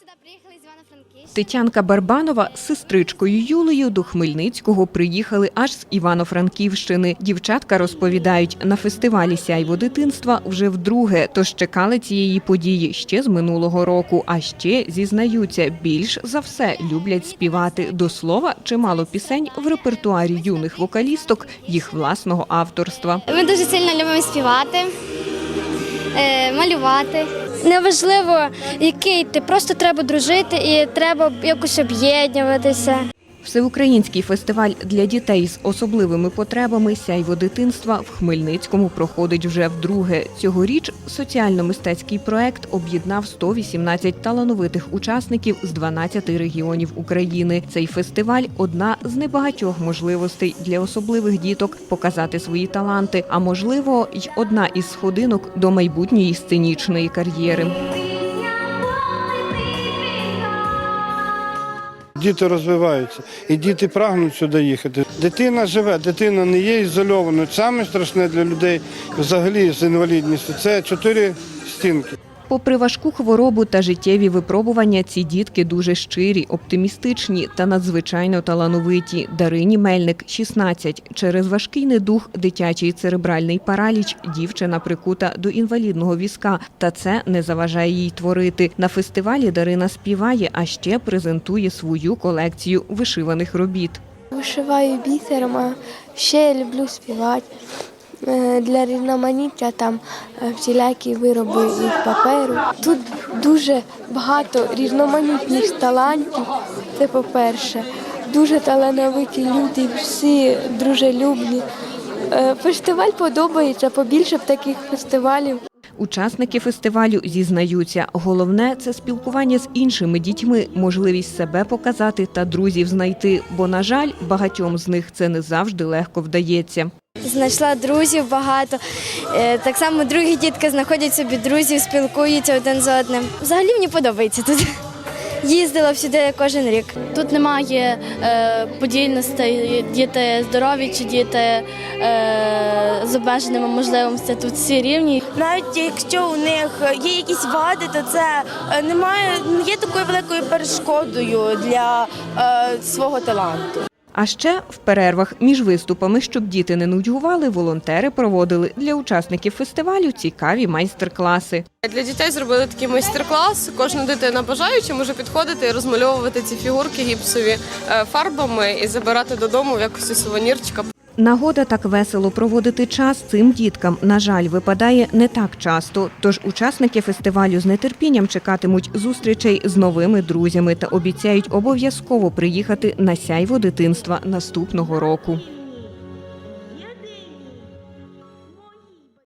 сюди приїхали з Івано-Франківська. Тетянка Барбанова з сестричкою Юлею до Хмельницького приїхали аж з Івано-Франківщини. Дівчатка розповідають, на фестивалі Сяйво дитинства вже вдруге, тож чекали цієї події ще з минулого року. А ще зізнаються, більш за все люблять співати. До слова, чимало пісень в репертуарі юних вокалісток їх власного авторства. Ми дуже сильно любимо співати, е, малювати. Неважливо, який ти, просто треба дружити і треба якось об'єднуватися. Всеукраїнський фестиваль для дітей з особливими потребами Сяйво дитинства в Хмельницькому проходить вже вдруге. Цьогоріч соціально-мистецький проект об'єднав 118 талановитих учасників з 12 регіонів України. Цей фестиваль одна з небагатьох можливостей для особливих діток показати свої таланти, а можливо, й одна із сходинок до майбутньої сценічної кар'єри. Діти розвиваються, і діти прагнуть сюди їхати. Дитина живе, дитина не є ізольованою. Саме страшне для людей взагалі з інвалідністю це чотири стінки. Попри важку хворобу та життєві випробування, ці дітки дуже щирі, оптимістичні та надзвичайно талановиті. Дарині Мельник 16. Через важкий недух, дитячий церебральний параліч, дівчина прикута до інвалідного візка. Та це не заважає їй творити. На фестивалі Дарина співає, а ще презентує свою колекцію вишиваних робіт. Вишиваю бісером, а ще я люблю співати. Е, Для різноманіття там е, всілякі вироби із паперу. Тут дуже багато різноманітних талантів. Це по-перше. Дуже талановиті люди, всі дружелюбні. Е, Фестиваль подобається, побільше б таких фестивалів. Учасники фестивалю зізнаються, головне це спілкування з іншими дітьми, можливість себе показати та друзів знайти. Бо, на жаль, багатьом з них це не завжди легко вдається. Знайшла друзів багато. Е, Так само другі дітки знаходять собі друзів, спілкуються один з одним. Взагалі мені подобається тут. Їздила всюди кожен рік. Тут немає е, подільностей, діти здорові чи діти е, з обмеженими можливостями. Тут всі рівні. навіть якщо у них є якісь вади, то це е, немає не є такою великою перешкодою для е, свого таланту. А ще в перервах між виступами, щоб діти не нудьгували, волонтери проводили для учасників фестивалю цікаві майстер-класи. Для дітей зробили такий майстер-клас. Кожна дитина бажаюча може підходити і розмальовувати ці фігурки гіпсові е, фарбами і забирати додому в якості сувенірчика. Нагода так весело проводити час цим діткам, на жаль, випадає не так часто. Тож учасники фестивалю з нетерпінням чекатимуть зустрічей з новими друзями та обіцяють обов'язково приїхати на сяйво дитинства наступного року.